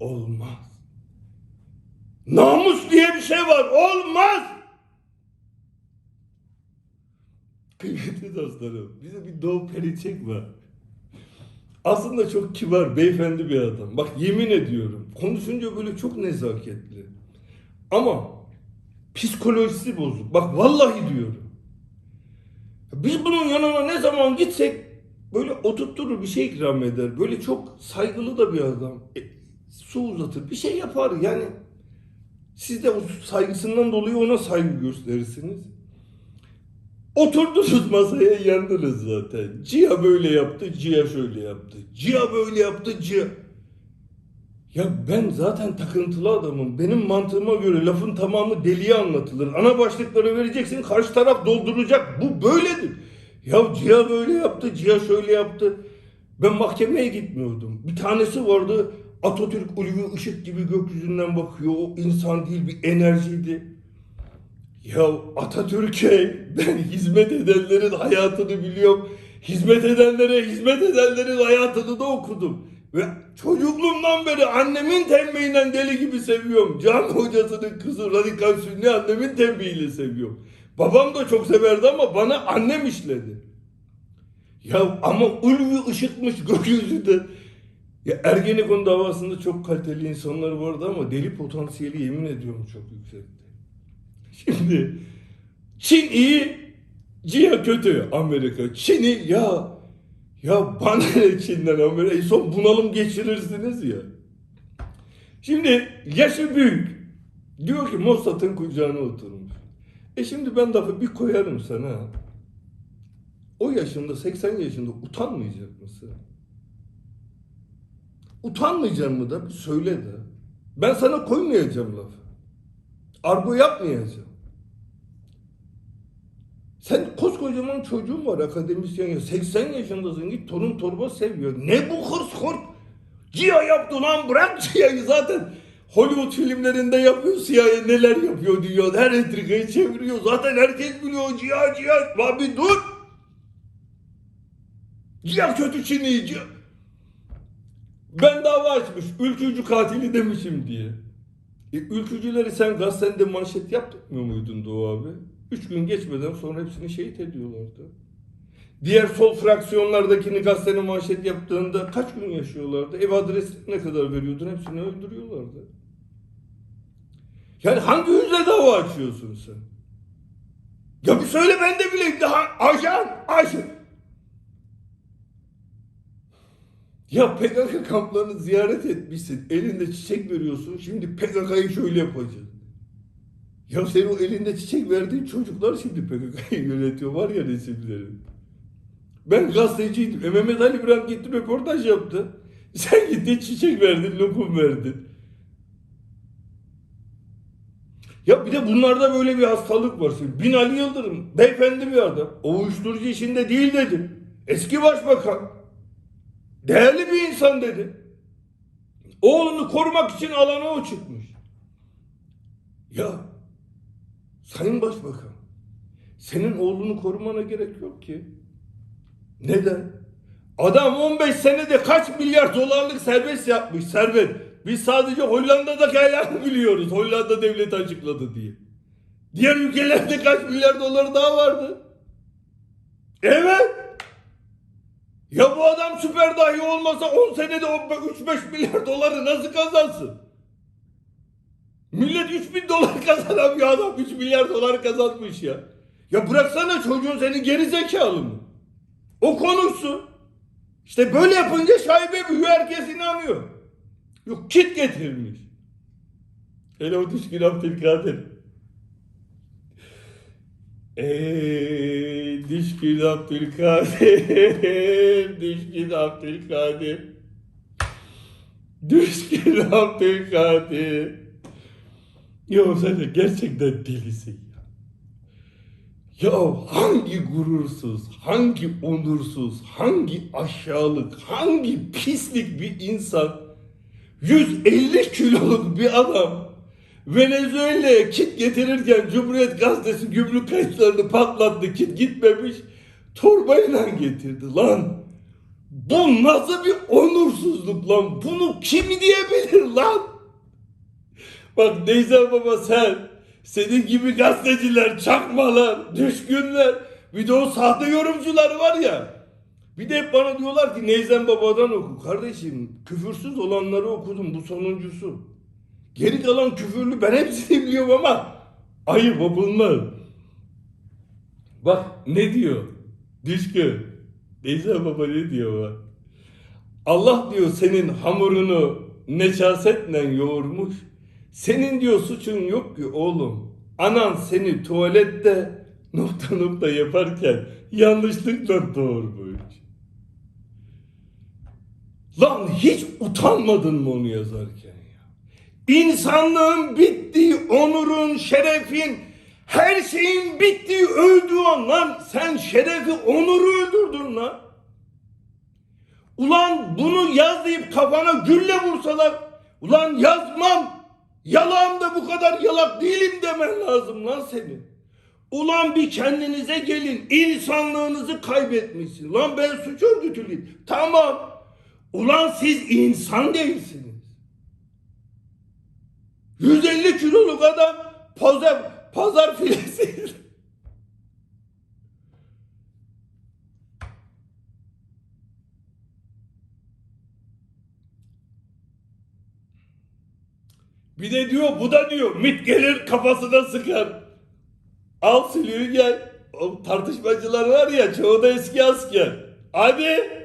Olmaz. Namus diye bir şey var. Olmaz. Kıymetli dostlarım, bize bir Doğu Perinçek var. Aslında çok kibar, beyefendi bir adam. Bak yemin ediyorum, konuşunca böyle çok nezaketli. Ama psikolojisi bozuk. Bak vallahi diyorum. Biz bunun yanına ne zaman gitsek böyle oturtturur bir şey ikram eder. Böyle çok saygılı da bir adam. E, su uzatır, bir şey yapar yani. Siz de o saygısından dolayı ona saygı gösterirsiniz. Oturdunuz masaya yandınız zaten. Cia böyle yaptı, Cia şöyle yaptı. Cia böyle yaptı, Cia... Ya ben zaten takıntılı adamım. Benim mantığıma göre lafın tamamı deliye anlatılır. Ana başlıkları vereceksin, karşı taraf dolduracak. Bu böyledir. Ya Cia böyle yaptı, Cia şöyle yaptı. Ben mahkemeye gitmiyordum. Bir tanesi vardı, Atatürk ulvi ışık gibi gökyüzünden bakıyor. O insan değil bir enerjiydi. Ya Atatürk'e ben hizmet edenlerin hayatını biliyorum. Hizmet edenlere, hizmet edenlerin hayatını da okudum. Ve çocukluğumdan beri annemin tembihinden deli gibi seviyorum. Cami hocasının kızı radikal sünni annemin tembihiyle seviyorum. Babam da çok severdi ama bana annem işledi. Ya ama ulvi ışıkmış gökyüzünde. Ya Ergenekon davasında çok kaliteli insanlar vardı ama deli potansiyeli yemin ediyorum çok yüksekti. Şimdi Çin iyi, Cia kötü Amerika. Çin'i ya ya bana ne Çin'den Amerika? Son bunalım geçirirsiniz ya. Şimdi yaşı büyük. Diyor ki Mossad'ın kucağına oturmuş. E şimdi ben lafı bir koyarım sana. O yaşında 80 yaşında utanmayacak mısın? Utanmayacak mı da bir söyle de. Ben sana koymayacağım lafı. Argo yapmayacağım. Sen koskocaman çocuğun var akademisyen ya. 80 yaşındasın git torun torba seviyor. Ne bu hırs hırt? Cia yaptı lan bırak Cia'yı zaten. Hollywood filmlerinde yapıyor CIA neler yapıyor diyor. Her entrikayı çeviriyor. Zaten herkes biliyor Cia Cia. Lan bir dur. Cia kötü Çin'i Cia. Ben dava açmış. Ülkücü katili demişim diye. E, ülkücüleri sen gazetende manşet yaptırmıyor muydun Doğu abi? Üç gün geçmeden sonra hepsini şehit ediyorlardı. Diğer sol fraksiyonlardakini gazetenin manşet yaptığında kaç gün yaşıyorlardı? Ev adresi ne kadar veriyordun hepsini öldürüyorlardı. Yani hangi yüzle dava açıyorsun sen? Ya bir söyle ben de bileyim. Daha ajan, ajan. Ya PKK kamplarını ziyaret etmişsin. Elinde çiçek veriyorsun. Şimdi PKK'yı şöyle yapacaksın. Ya senin o elinde çiçek verdiğin çocuklar şimdi PKK'yı yönetiyor. Var ya resimleri. Ben gazeteciydim. Mehmet Ali İbrahim gitti röportaj yaptı. Sen gittin çiçek verdin, lokum verdin. Ya bir de bunlarda böyle bir hastalık var. Şimdi Binali Yıldırım, beyefendi bir adam. O uyuşturucu işinde değil dedi. Eski başbakan. Değerli bir insan dedi. Oğlunu korumak için alana o çıkmış. Ya Sayın Başbakan senin oğlunu korumana gerek yok ki. Neden? Adam 15 senede kaç milyar dolarlık serbest yapmış servet. Biz sadece Hollanda'daki ayağını biliyoruz. Hollanda devleti açıkladı diye. Diğer ülkelerde kaç milyar doları daha vardı. Evet. Ya bu adam süper dahi olmasa 10 senede 3-5 milyar doları nasıl kazansın? Millet 3 bin dolar kazanamıyor adam 3 milyar dolar kazanmış ya. Ya bıraksana çocuğun seni geri zekalı mı? O konuşsun. İşte böyle yapınca şaibe büyüyor herkes inanıyor. Yok kit getirmiş. Hele o düşkün Abdülkadir. Ey düşkün Abdülkadir. Düşkün Abdülkadir. Düşkün Abdülkadir. Ya sen de gerçekten delisin ya. Ya hangi gurursuz, hangi onursuz, hangi aşağılık, hangi pislik bir insan 150 kiloluk bir adam Venezuela'ya kit getirirken Cumhuriyet Gazetesi gümrük kayıtlarını patlattı kit gitmemiş torbayla getirdi lan. Bu nasıl bir onursuzluk lan? Bunu kim diyebilir lan? Bak Neyzen Baba sen, senin gibi gazeteciler, çakmalar, düşkünler, bir de o sahte yorumcular var ya. Bir de hep bana diyorlar ki Neyzen Baba'dan oku. Kardeşim küfürsüz olanları okudum bu sonuncusu. Geri kalan küfürlü ben hepsini biliyorum ama ayıp okunmaz. Bak ne diyor? Düşkün. Neyzen Baba ne diyor bak. Allah diyor senin hamurunu necasetle yoğurmuş. Senin diyor suçun yok ki oğlum. Anan seni tuvalette nokta nokta yaparken yanlışlıkla doğurmuş. Lan hiç utanmadın mı onu yazarken ya? İnsanlığın bittiği, onurun, şerefin, her şeyin bittiği, öldüğü an lan sen şerefi, onuru öldürdün lan. Ulan bunu yaz deyip kafana gülle vursalar, ulan yazmam, yalan da bu kadar yalak değilim demen lazım lan senin. Ulan bir kendinize gelin, insanlığınızı kaybetmişsin. Lan ben suç örgütülüyüm. Tamam. Ulan siz insan değilsiniz. 150 kiloluk adam pazar, pazar filesi. Bir de diyor bu da diyor mit gelir kafasına sıkar. Al silüğü gel. O tartışmacılar var ya çoğu da eski asker. Hadi.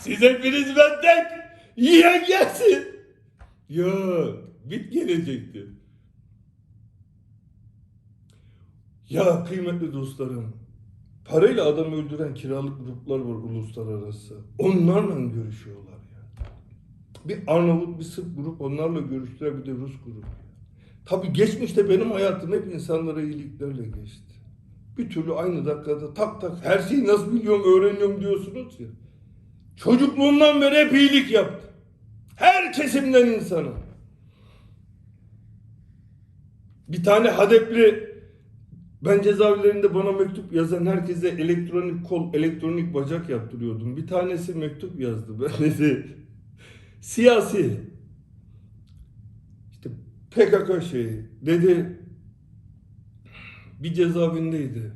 Siz hepiniz benden yiyen gelsin. Yok. Bit gelecekti. Ya kıymetli dostlarım. Parayla adam öldüren kiralık gruplar var uluslararası. Onlarla görüşüyorlar ya. Bir Arnavut, bir Sırp grup onlarla görüştüler bir de Rus grubu. Tabii geçmişte benim hayatım hep insanlara iyiliklerle geçti. Bir türlü aynı dakikada tak tak her şeyi nasıl biliyorum öğreniyorum diyorsunuz ya. Çocukluğumdan beri hep iyilik yaptım. Her kesimden insana. Bir tane Hadepli ben cezaevlerinde bana mektup yazan herkese elektronik kol, elektronik bacak yaptırıyordum. Bir tanesi mektup yazdı. Ben dedi siyasi işte PKK şeyi dedi bir cezaevindeydi.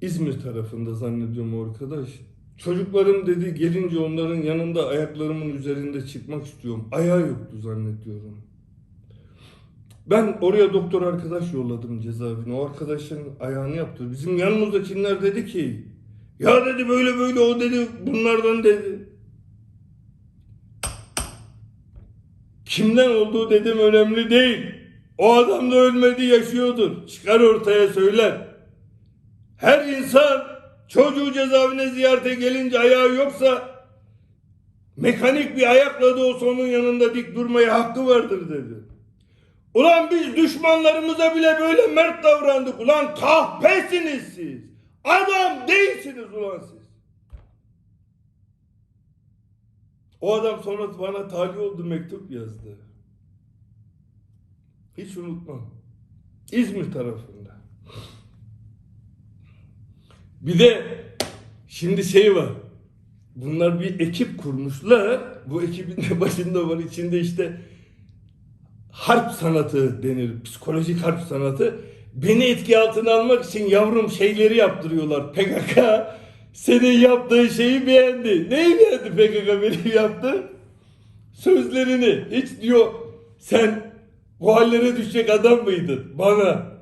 İzmir tarafında zannediyorum arkadaş. Çocuklarım dedi gelince onların yanında ayaklarımın üzerinde çıkmak istiyorum. Ayağı yoktu zannediyorum. Ben oraya doktor arkadaş yolladım cezaevine. O arkadaşın ayağını yaptı. Bizim yanımızdakiler dedi ki ya dedi böyle böyle o dedi bunlardan dedi. Kimden olduğu dedim önemli değil. O adam da ölmedi yaşıyordur. Çıkar ortaya söyler. Her insan çocuğu cezaevine ziyarete gelince ayağı yoksa mekanik bir ayakla da olsa onun yanında dik durmaya hakkı vardır dedi. Ulan biz düşmanlarımıza bile böyle mert davrandık. Ulan kahpesiniz siz. Adam değilsiniz ulan siz. O adam sonra bana tali oldu mektup yazdı. Hiç unutmam. İzmir tarafında. Bir de şimdi şey var. Bunlar bir ekip kurmuşlar. Bu ekibin de başında var. içinde işte harp sanatı denir. Psikolojik harp sanatı. Beni etki altına almak için yavrum şeyleri yaptırıyorlar. PKK senin yaptığın şeyi beğendi. Neyi beğendi PKK benim yaptı? Sözlerini. Hiç diyor sen bu hallere düşecek adam mıydın? Bana.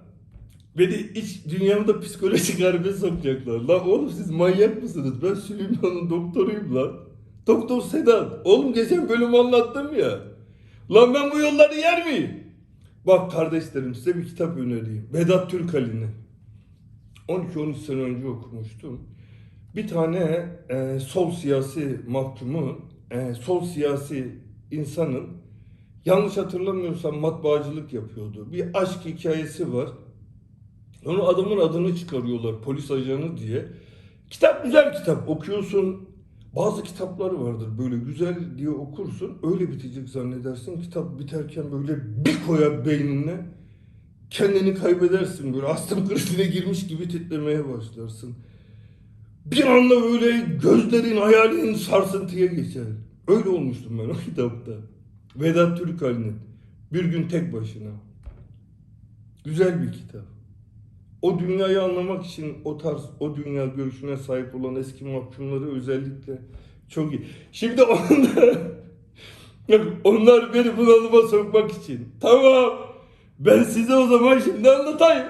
Beni iç dünyamda psikolojik harbe sokacaklar. Lan oğlum siz manyak mısınız? Ben Süleyman'ın doktoruyum lan. Doktor Sedat. Oğlum geçen bölüm anlattım ya. Lan ben bu yolları yer miyim? Bak kardeşlerim size bir kitap önereyim. Vedat Türkali'nin. 12-13 sene önce okumuştum. Bir tane e, sol siyasi mahkumu, e, sol siyasi insanın yanlış hatırlamıyorsam matbaacılık yapıyordu. Bir aşk hikayesi var. Onu adamın adını çıkarıyorlar polis ajanı diye. Kitap güzel kitap okuyorsun. Bazı kitapları vardır böyle güzel diye okursun. Öyle bitecek zannedersin. Kitap biterken böyle bir koyar beynine. Kendini kaybedersin böyle astım krizine girmiş gibi titremeye başlarsın. Bir anda böyle gözlerin, hayalin sarsıntıya geçer. Öyle olmuştum ben o kitapta. Vedat Türkal'in Bir Gün Tek Başına. Güzel bir kitap. O dünyayı anlamak için o tarz, o dünya görüşüne sahip olan eski mahkumları özellikle çok iyi. Şimdi onlar, onlar beni bunalıma sokmak için. Tamam. Ben size o zaman şimdi anlatayım.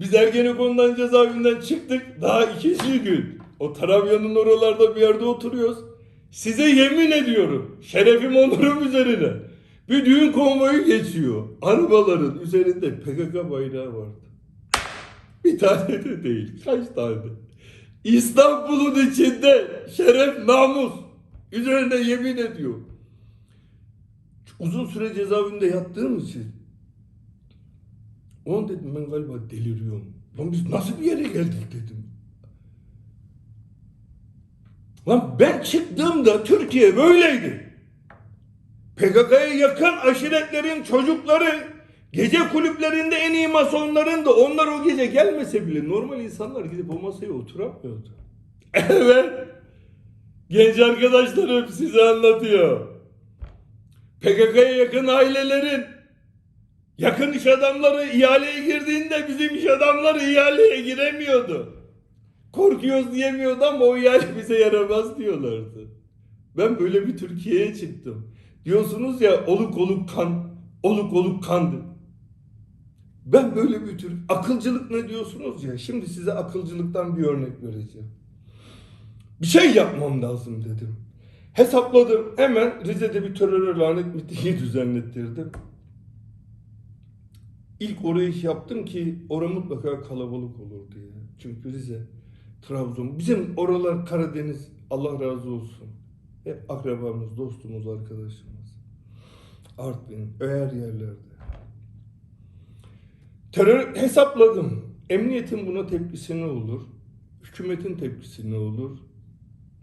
Biz Ergenekon'dan cezaevinden çıktık. Daha ikinci gün. O Tarabya'nın oralarda bir yerde oturuyoruz. Size yemin ediyorum. Şerefim onurum üzerine. Bir düğün konvoyu geçiyor. Arabaların üzerinde PKK bayrağı vardı. Bir tane de değil. Kaç tane? İstanbul'un içinde şeref namus. Üzerine yemin ediyor. Uzun süre cezaevinde yattığım için Ulan dedim ben galiba deliriyorum. Lan biz nasıl bir yere geldik dedim. Lan ben çıktığımda Türkiye böyleydi. PKK'ya yakın aşiretlerin çocukları gece kulüplerinde en iyi masonların da onlar o gece gelmese bile normal insanlar gidip o masaya oturamıyordu. Evet. Genç arkadaşlarım size anlatıyor. PKK'ya yakın ailelerin Yakın iş adamları ihaleye girdiğinde bizim iş adamları ihaleye giremiyordu. Korkuyoruz diyemiyordu ama o ihale bize yaramaz diyorlardı. Ben böyle bir Türkiye'ye çıktım. Diyorsunuz ya oluk oluk kan, oluk oluk kandı. Ben böyle bir Türk, akılcılık ne diyorsunuz ya? Şimdi size akılcılıktan bir örnek vereceğim. Bir şey yapmam lazım dedim. Hesapladım hemen Rize'de bir terör lanet mitingi düzenlettirdim. İlk orayı yaptım ki orası mutlaka kalabalık olur diye. Çünkü Rize, Trabzon, bizim oralar Karadeniz Allah razı olsun. Hep akrabamız, dostumuz, arkadaşımız. Artvin, öğer yerlerde. Terör hesapladım. Emniyetin buna tepkisi ne olur? Hükümetin tepkisi ne olur?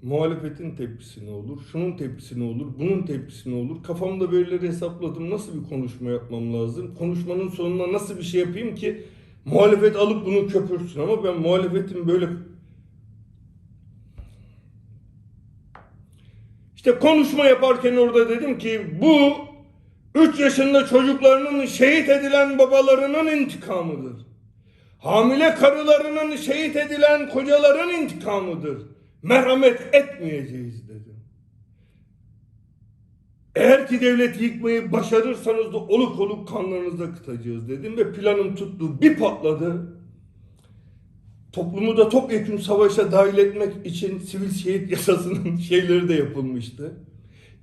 Muhalefetin tepkisi ne olur? Şunun tepkisi ne olur? Bunun tepkisi ne olur? Kafamda böyleleri hesapladım. Nasıl bir konuşma yapmam lazım? Konuşmanın sonuna nasıl bir şey yapayım ki muhalefet alıp bunu köpürsün ama ben muhalefetin böyle işte konuşma yaparken orada dedim ki bu 3 yaşında çocuklarının şehit edilen babalarının intikamıdır. Hamile karılarının şehit edilen kocaların intikamıdır. Merhamet etmeyeceğiz dedim. Eğer ki devleti yıkmayı başarırsanız da oluk oluk kanlarınızı akıtacağız dedim ve planım tuttu. Bir patladı. Toplumu da topyekun savaşa dahil etmek için sivil şehit yasasının şeyleri de yapılmıştı.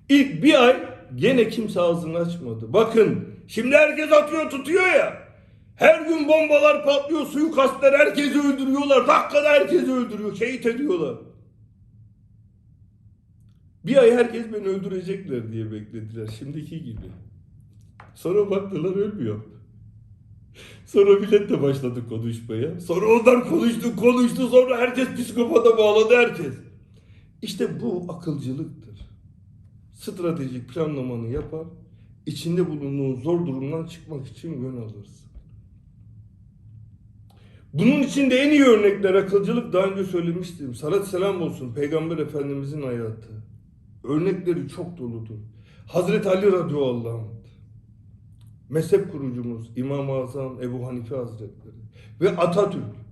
İlk bir ay gene kimse ağzını açmadı. Bakın şimdi herkes atıyor tutuyor ya. Her gün bombalar patlıyor, suikastler herkesi öldürüyorlar. Dakikada herkesi öldürüyor, şehit ediyorlar. Bir ay herkes beni öldürecekler diye beklediler. Şimdiki gibi. Sonra baktılar ölmüyor. Sonra millet de başladı konuşmaya. Sonra onlar konuştu konuştu sonra herkes psikopata bağladı herkes. İşte bu akılcılıktır. Stratejik planlamanı yapar. içinde bulunduğun zor durumdan çıkmak için yön alırsın. Bunun içinde en iyi örnekler akılcılık daha önce söylemiştim. Salat selam olsun Peygamber Efendimizin hayatı. Örnekleri çok doludur. Hazreti Ali radıyallahu anh. Mezhep kurucumuz İmam-ı Azam Ebu Hanife Hazretleri ve Atatürk.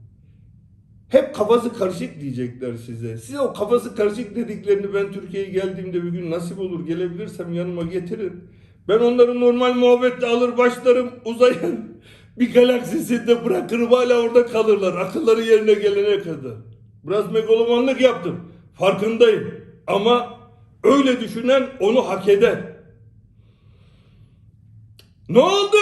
Hep kafası karışık diyecekler size. Size o kafası karışık dediklerini ben Türkiye'ye geldiğimde bir gün nasip olur gelebilirsem yanıma getirin. Ben onları normal muhabbetle alır başlarım uzayan bir galaksisinde bırakırım hala orada kalırlar. Akılları yerine gelene kadar. Biraz megalomanlık yaptım. Farkındayım. Ama öyle düşünen onu hak eder. Ne oldu?